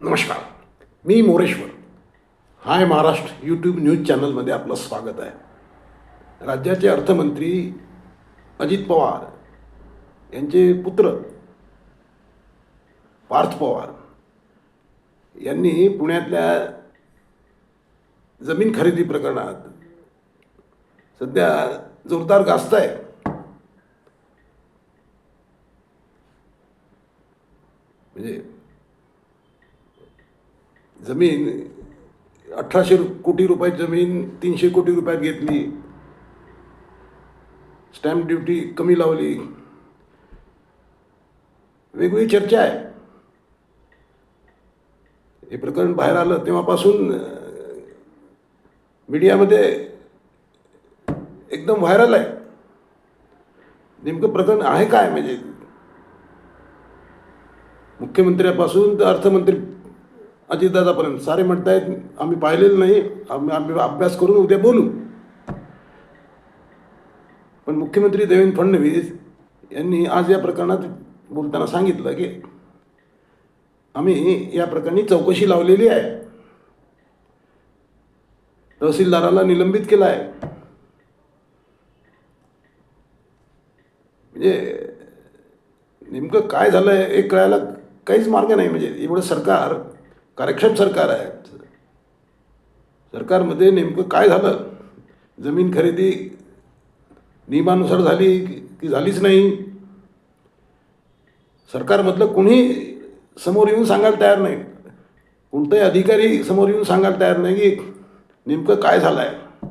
नमस्कार मी Moreshwar. Hi Maharashtra YouTube news चॅनलमध्ये आपलं स्वागत आहे. राज्याचे अर्थमंत्री अजित पवार यांचे पुत्र पार्थ पवार यांनी पुण्यातल्या जमीन खरेदी प्रकरणात सध्या जोरदार गाजत आहे म्हणजे जमीन अठराशे कोटी रुपयाची जमीन तीनशे कोटी रुपयात घेतली. स्टॅम्प ड्युटी कमी लावली. वेगवेगळी चर्चा आहे. हे प्रकरण बाहेर आलं तेव्हापासून मीडियामध्ये एकदम व्हायरल आहे. नेमकं प्रकरण आहे काय? म्हणजे मुख्यमंत्र्यापासून तर अर्थमंत्री अजितदादापर्यंत. सारे म्हणतायत आम्ही पाहिलेलं नाही आम्ही आम्ही अभ्यास करून उद्या बोलू. पण मुख्यमंत्री देवेंद्र फडणवीस यांनी आज या प्रकरणात बोलताना सांगितलं की आम्ही या प्रकरणी चौकशी लावलेली आहे. तहसीलदाराला निलंबित केलं आहे. म्हणजे नेमकं काय झालं आहे हे कळायला काहीच मार्ग नाही. म्हणजे एवढं सरकार कार्यक्षम सरकार आहे. सरकारमध्ये नेमकं काय झालं? जमीन खरेदी नियमानुसार झाली की- की झालीच नाही? सरकारमधलं कोणी समोर येऊन सांगायला तयार नाही. कोणताही अधिकारी समोर येऊन सांगायला तयार नाही की नेमकं काय झालं आहे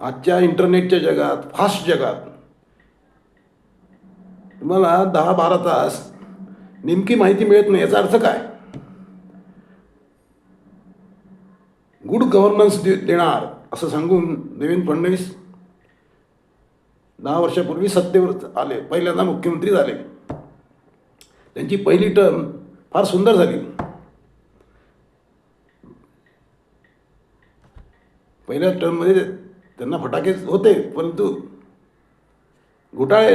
आजच्या इंटरनेटच्या जगात फास्ट जगात तुम्हाला दहा बारा तास नेमकी माहिती मिळत नाही याचा अर्थ काय? गुड गव्हर्नन्स दे देणार असं सांगून देवेंद्र फडणवीस दहा वर्षापूर्वी सत्तेवर आले. पहिल्यांदा मुख्यमंत्री झाले. त्यांची पहिली टर्म फार सुंदर झाली. पहिल्या टर्ममध्ये त्यांना फटाके होते परंतु घोटाळे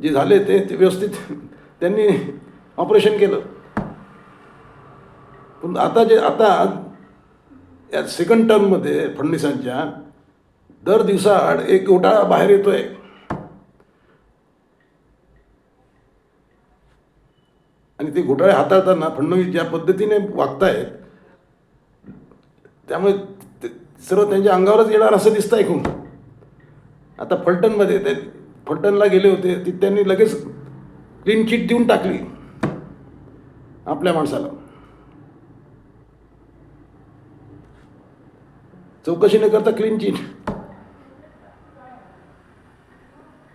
जे झाले ते ते व्यवस्थित त्यांनी ऑपरेशन केलं. पण आता जे आता या सेकंड टर्ममध्ये फडणवीसांच्या दर दिवसाआड एक घोटाळा बाहेर येतोय. आणि ते घोटाळे हाताळताना फडणवीस ज्या पद्धतीने वागतायत त्यामुळे ते सर्व त्यांच्या अंगावरच येणार असं दिसतं ऐकून आता फलटणमध्ये ते फलटणला गेले होते ती त्यांनी लगेच क्लीन चिट देऊन टाकली. आपल्या माणसाला. चौकशी न करता क्लीन चिट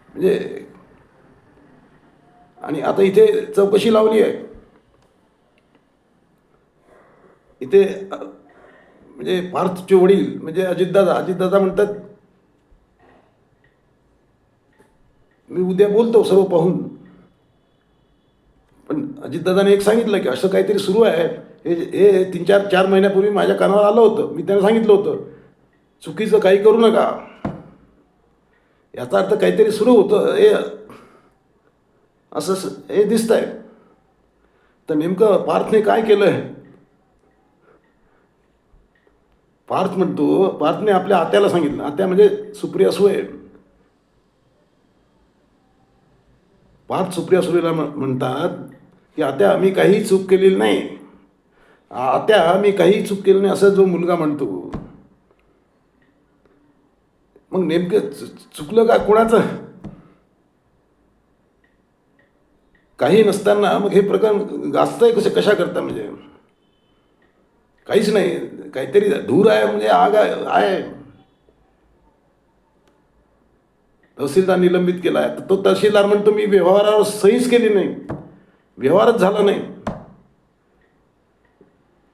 म्हणजे आणि आता इथे चौकशी लावली आहे. इथे म्हणजे पार्थचे वडील म्हणजे अजितदादा अजितदादा म्हणतात मी उद्या बोलतो सर्व पाहून. पण अजितदादाने एक सांगितलं की असं काहीतरी सुरू आहे. हे हे तीन चार चार महिन्यापूर्वी माझ्या कानावर आलं होतं. मी त्यांना सांगितलं होतं. चुकीचं काही करू नका. याचा अर्थ काहीतरी सुरू होतं. हे असं स- हे दिसत आहे तर नेमकं पार्थने काय केलं आहे पार्थ म्हणतो पार्थने आपल्या आत्याला सांगितलं. आत्या म्हणजे सुप्रिया सुळे. पाच सुप्रिया सुरेला म्हणतात की आत्या आम्ही काही चूक केलेली नाही. आत्या मी काही चूक केली नाही असं जो मुलगा म्हणतो. मग नेमकं चु- चुकलं का कोणाचं? काही नसताना मग हे प्रकरण गाजतंय कसं कशा करता म्हणजे? काहीच नाही. काहीतरी धूर आहे म्हणजे आग आहे आहे तहसीलदार निलंबित केला आहे. तर तो तहसीलदार म्हणतो मी व्यवहारावर सहीच केली नाही. व्यवहारच झाला नाही.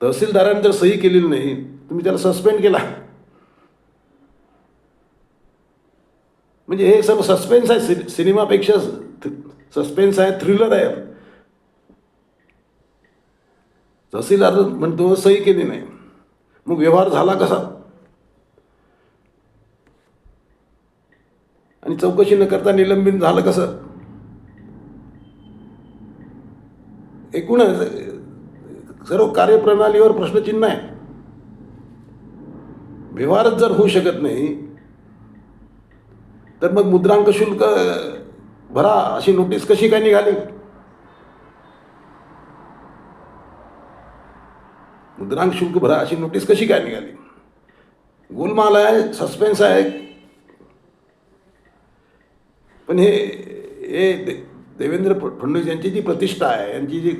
तहसीलदाराने जर सही केलेली नाही तुम्ही त्याला सस्पेंड केला. म्हणजे हे सर्व सस्पेन्स आहे. सिनेमापेक्षा सस्पेन्स आहे थ्रिलर आहे. तहसीलदार म्हणतो सही केली नाही. मग व्यवहार झाला कसा? आणि चौकशी न करता निलंबित झालं कसं? एकूणच सर्व कार्यप्रणालीवर प्रश्नचिन्ह आहे. व्यवहारच जर होऊ शकत नाही तर मग मुद्रांक शुल्क भरा अशी नोटीस कशी काय निघाली? मुद्रांक शुल्क भरा अशी नोटीस कशी काय निघाली? गोलमाल आहे सस्पेन्स आहे पण हे हे दे- देवेंद्र फडणवीस यांची जी प्रतिष्ठा आहे यांची जी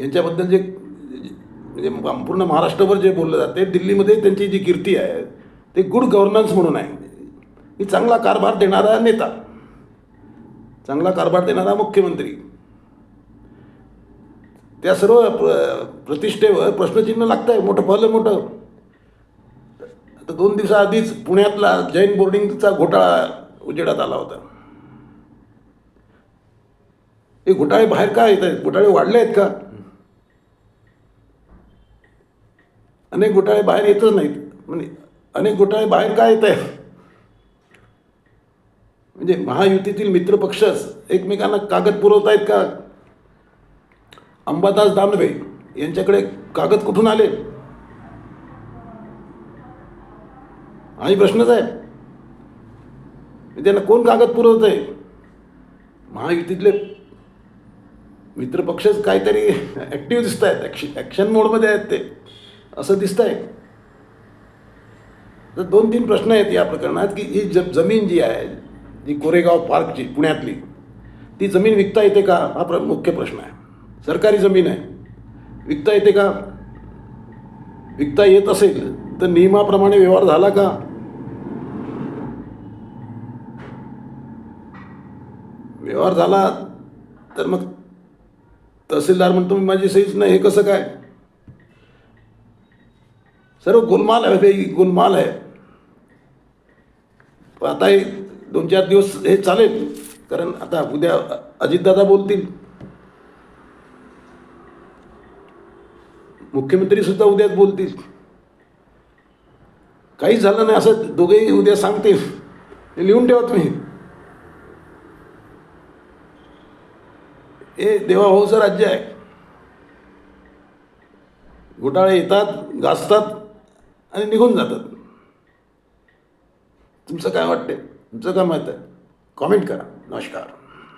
यांच्याबद्दल जे म्हणजे पूर्ण महाराष्ट्रभर जे बोललं जाते दिल्लीमध्ये त्यांची जी कीर्ती आहे ते गुड गव्हर्नन्स म्हणून आहे. ही चांगला कारभार देणारा नेता चांगला कारभार देणारा मुख्यमंत्री. त्या सर्व प्र प्रतिष्ठेवर प्रश्नचिन्ह लागतं आहे मोठं भलं मोठं. तर दोन दिवसाआधीच पुण्यातला जैन बोर्डिंगचा घोटाळा उजेडात आला होता. हे घोटाळे बाहेर का येत आहेत? घोटाळे वाढले आहेत का? अनेक घोटाळे बाहेर येतच नाहीत. म्हणजे अनेक घोटाळे बाहेर का येत आहेत? म्हणजे महायुतीतील मित्रपक्षच एकमेकांना कागद पुरवत आहेत का? अंबादास दानवे यांच्याकडे कागद कुठून आले? आणि प्रश्नच आहे. त्यांना कोण कागद पुरवत आहे महायुतीतले मित्रपक्षच काहीतरी ॲक्टिव्ह दिसत आहेत ॲक्शन ॲक्शन मोडमध्ये आहेत ते. असं दिसत आहे तर दोन तीन प्रश्न आहेत या प्रकरणात की ही ज जमीन जी आहे जी कोरेगाव पार्कची पुण्यातली ती जमीन विकता येते का? हा प्र मुख्य प्रश्न आहे. सरकारी जमीन आहे. विकता येते का? विकता येत असेल तर नियमाप्रमाणे व्यवहार झाला का? व्यवहार झाला तर मग तहसीलदार म्हणतो मी माझी सहीच नाही हे कसं काय? सर्व गोलमाल आहे काही गोलमाल आहे. पण आता हे दोन चार दिवस हे चालेल कारण आता उद्या अजितदादा बोलतील. मुख्यमंत्रीसुद्धा उद्याच बोलतील. काहीच झालं नाही असं दोघेही उद्या सांगतील. लिहून ठेवा तुम्ही. हे देवाभाऊचं राज्य आहे. घोटाळे येतात गाजतात आणि निघून जातात. तुमचं काय वाटते तुमचं काय मत आहे? कॉमेंट करा. नमस्कार.